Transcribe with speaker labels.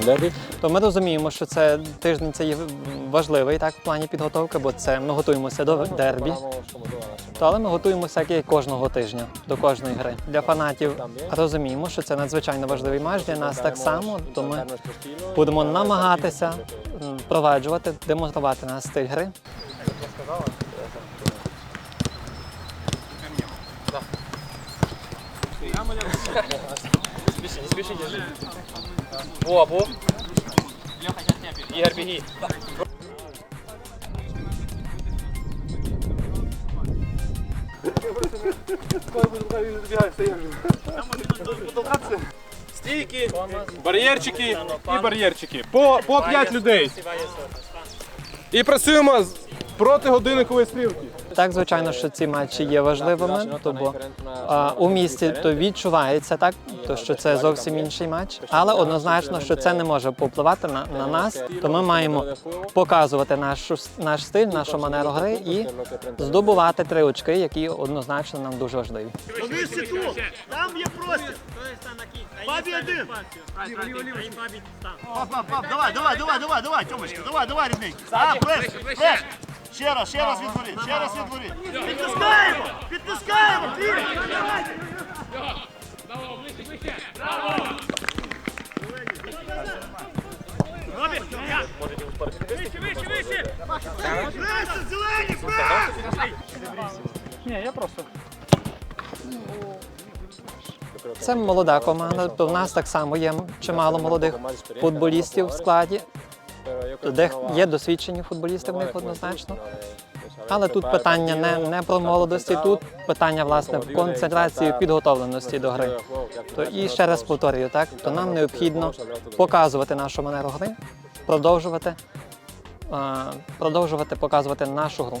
Speaker 1: derby.
Speaker 2: То ми розуміємо, що це тиждень це є важливий так в плані підготовки, бо це ми готуємося до дербі. То, але ми готуємося як і кожного тижня до кожної гри. Для фанатів розуміємо, що це надзвичайно важливий матч для нас так само. То ми будемо намагатися впроваджувати, демонструвати наш стиль гри.
Speaker 3: Во, во. Ігор, біги.
Speaker 4: Стійки, бар'єрчики і бар'єрчики. По, по 5 людей. І працюємо з- проти годинникової стрілки.
Speaker 2: Так, звичайно, що ці матчі є важливими, то бо а, у місті то відчувається так, то що це зовсім інший матч, але однозначно, що це не може повпливати на, на нас. То ми маємо показувати нашу наш стиль, нашу манеру гри і здобувати три очки, які однозначно нам дуже важливі.
Speaker 5: Там є простір! Бабі давай, давай, давай, давай, давай, Тьомочка, давай, давай, рідненький. А! Ще раз, ще раз відвори, ще раз відвори. Підтискаємо! Підтискаємо! Вище, вище, вище! Зелені!
Speaker 2: Це молода команда, то в нас так само є чимало молодих футболістів в складі, де є досвідчені футболісти в них однозначно. Але тут питання не, не про молодості, тут питання власне в концентрації підготовленості до гри. То і ще раз повторюю, так то нам необхідно показувати нашу манеру гри, продовжувати, е, продовжувати показувати нашу гру.